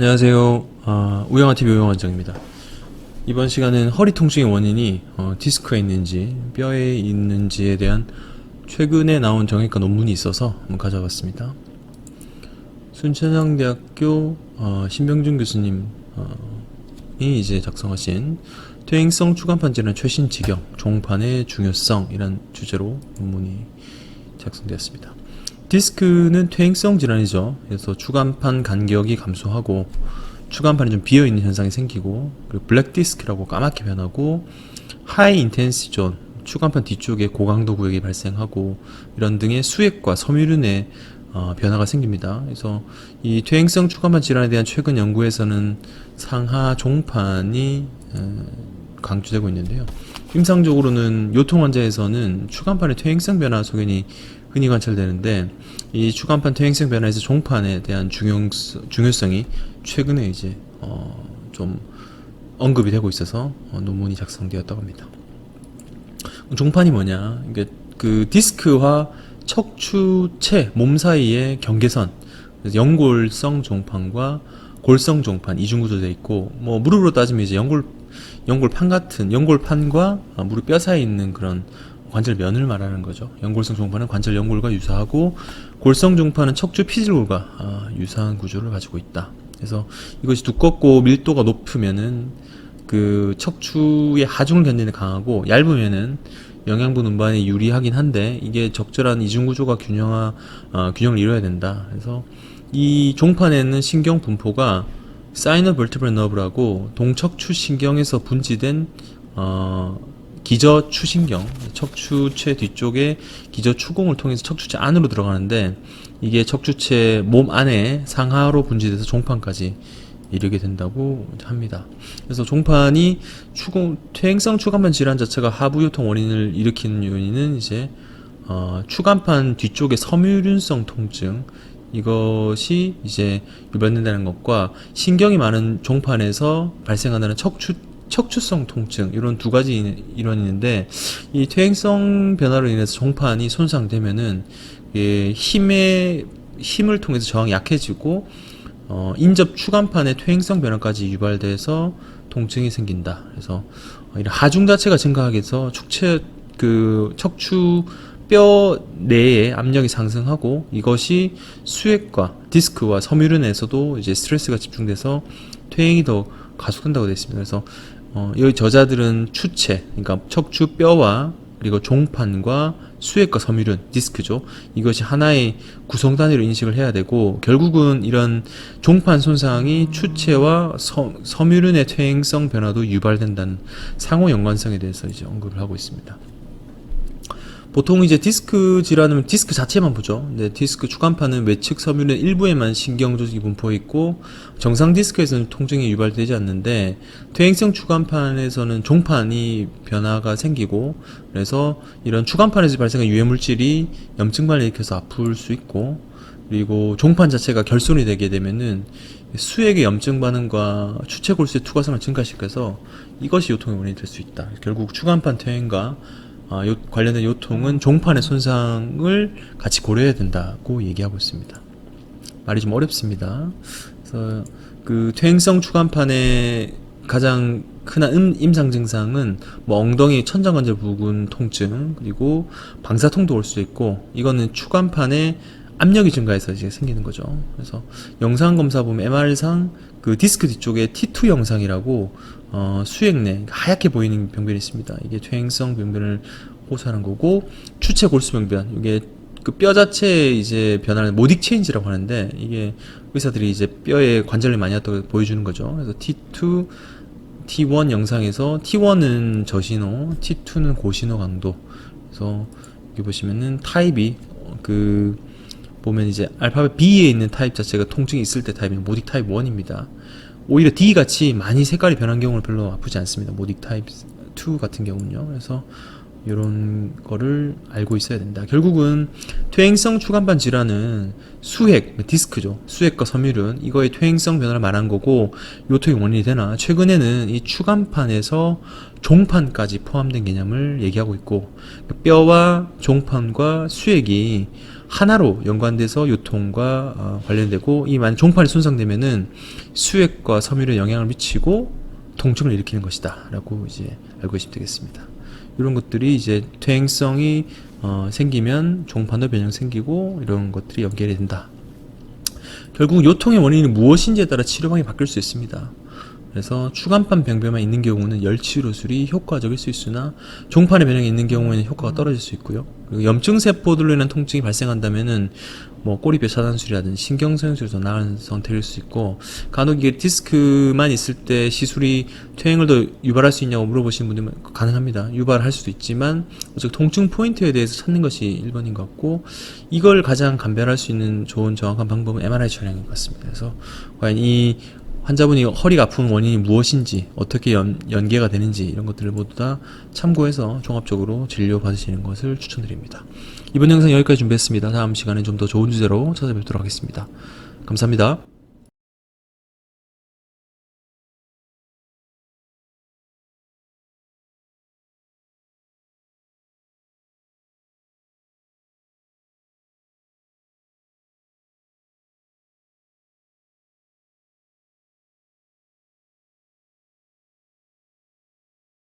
안녕하세요. 아, 우영아 TV 우영원장입니다. 이번 시간은 허리 통증의 원인이 어, 디스크에 있는지 뼈에 있는지에 대한 최근에 나온 정형외과 논문이 있어서 한번 가져와봤습니다. 순천향대학교 어, 신병준 교수님이 이제 작성하신 퇴행성 추간판 질환 최신 지경 종판의 중요성이란 주제로 논문이 작성되었습니다. 디스크는 퇴행성 질환이죠. 그래서 추간판 간격이 감소하고 추간판이 좀 비어 있는 현상이 생기고 그리고 블랙 디스크라고 까맣게 변하고 하이 인텐시 존 추간판 뒤쪽에 고강도 구역이 발생하고 이런 등의 수액과 섬유륜의 어, 변화가 생깁니다. 그래서 이 퇴행성 추간판 질환에 대한 최근 연구에서는 상하 종판이 어, 강조되고 있는데요. 임상적으로는 요통 환자에서는 추간판의 퇴행성 변화 소견이 흔히 관찰되는데 이 추간판 퇴행성 변화에서 종판에 대한 중요, 중요성이 최근에 이제 어, 좀 언급이 되고 있어서 어, 논문이 작성되었다고 합니다. 종판이 뭐냐? 이게 그 디스크와 척추체 몸 사이의 경계선, 연골성 종판과 골성 종판 이중 구조되어 있고 뭐 무릎으로 따지면 이제 연골 연골판 같은 연골판과 아, 무릎 뼈 사이에 있는 그런 관절면을 말하는 거죠. 연골성 종판은 관절 연골과 유사하고 골성 종판은 척추 피질골과 아, 유사한 구조를 가지고 있다. 그래서 이것이 두껍고 밀도가 높으면은 그 척추의 하중을 견디는 데 강하고 얇으면은 영양분 운반에 유리하긴 한데 이게 적절한 이중 구조가 균형화 어, 균형을 이뤄야 된다. 그래서 이 종판에는 신경 분포가 사이너 벌티브럴 너브라고 동척추 신경에서 분지된 어, 기저 추신경, 척추체 뒤쪽에 기저 추공을 통해서 척추체 안으로 들어가는데 이게 척추체 몸 안에 상하로 분지돼서 종판까지 이르게 된다고 합니다. 그래서 종판이 추공 퇴행성 추간판 질환 자체가 하부 요통 원인을 일으키는 요인은 이제 어, 추간판 뒤쪽의 섬유륜성 통증 이것이 이제 유발된다는 것과 신경이 많은 종판에서 발생한다는 척추 척추성 통증 이런 두 가지 일원이 있는데 이 퇴행성 변화로 인해서 종판이 손상되면은 예, 힘의 힘을 통해서 저항이 약해지고 어, 인접 추간판의 퇴행성 변화까지 유발돼서 통증이 생긴다. 그래서 어, 이런 하중 자체가 증가하게 해서 축체 그 척추 뼈 내에 압력이 상승하고 이것이 수액과 디스크와 섬유륜에서도 이제 스트레스가 집중돼서 퇴행이 더 가속된다고 되어 있습니다. 그래서 어, 여기 저자들은 추체, 그러니까 척추 뼈와 그리고 종판과 수액과 섬유륜, 디스크죠. 이것이 하나의 구성 단위로 인식을 해야 되고 결국은 이런 종판 손상이 추체와 섬, 섬유륜의 퇴행성 변화도 유발된다는 상호 연관성에 대해서 이제 언급을 하고 있습니다. 보통 이제 디스크 질환은 디스크 자체만 보죠. 근데 디스크 추간판은 외측 섬유는 일부에만 신경 조직이 분포해 있고 정상 디스크에서는 통증이 유발되지 않는데 퇴행성 추간판에서는 종판이 변화가 생기고 그래서 이런 추간판에서 발생한 유해 물질이 염증반을 일으켜서 아플 수 있고 그리고 종판 자체가 결손이 되게 되면은 수액의 염증 반응과 추체 골수의 투과성을 증가시켜서 이것이 요통의 원인이 될 수 있다. 결국 추간판 퇴행과 아, 요, 관련된 요통은 종판의 손상을 같이 고려해야 된다고 얘기하고 있습니다. 말이 좀 어렵습니다. 그래서 그 퇴행성 추간판의 가장 음, 임상 증상은 뭐 엉덩이 천장관절 부근 통증 그리고 방사통도 올 수 있고 이거는 추간판에 압력이 증가해서 이제 생기는 거죠. 그래서 영상 검사 보면 MR상 그 디스크 뒤쪽에 T2 영상이라고 어, 수액내 하얗게 보이는 병변이 있습니다. 이게 퇴행성 병변을 호소하는 거고 추체 골수 병변 이게 그 뼈 자체에 이제 변화는 모딕 체인지라고 하는데 이게 의사들이 이제 뼈에 관절이 많이 왔다고 보여주는 거죠. 그래서 T2 T1 영상에서 T1은 저신호, T2는 고신호 강도. 그래서 여기 보시면은 타입이 그 보면 이제 알파벳 B에 있는 타입 자체가 통증이 있을 때 타입이 모딕 타입 1입니다. 오히려 D 같이 많이 색깔이 변한 경우는 별로 아프지 않습니다. 모딕 타입 2 같은 경우는요. 그래서 이런 거를 알고 있어야 된다. 결국은 퇴행성 추간판 질환은 수핵, 디스크죠. 수핵과 섬유륜 이거의 퇴행성 변화를 말한 거고 요통의 원인이 되나 최근에는 이 추간판에서 종판까지 포함된 개념을 얘기하고 있고 뼈와 종판과 수액이 하나로 연관돼서 요통과 어, 관련되고 이 만 종판이 손상되면은 수액과 섬유에 영향을 미치고 통증을 일으키는 것이다라고 이제 알고 계시면 되겠습니다. 이런 것들이 이제 퇴행성이 어, 생기면 종판도 변형 생기고 이런 것들이 연결이 된다. 결국 요통의 원인이 무엇인지에 따라 치료방이 바뀔 수 있습니다. 그래서 추간판 병변만 있는 경우는 열치료술이 효과적일 수 있으나 종판의 변형이 있는 경우에는 효과가 떨어질 수 있고요. 그리고 염증 세포들로 인한 통증이 발생한다면은 뭐 꼬리뼈 차단술이라든지 신경소형술이 더 나은 선택일 수 있고 간혹 이게 디스크만 있을 때 시술이 퇴행을 더 유발할 수 있냐고 물어보시는 분들은 가능합니다. 유발할 수도 있지만 어쨌든 통증 포인트에 대해서 찾는 것이 1번인 것 같고 이걸 가장 감별할 수 있는 좋은 정확한 방법은 MRI 촬영인 것 같습니다. 그래서 과연 이 환자분이 허리가 아픈 원인이 무엇인지 어떻게 연, 연계가 되는지 이런 것들을 모두 다 참고해서 종합적으로 진료 받으시는 것을 추천드립니다. 이번 영상 여기까지 준비했습니다. 다음 시간에 좀 더 좋은 주제로 찾아뵙도록 하겠습니다. 감사합니다.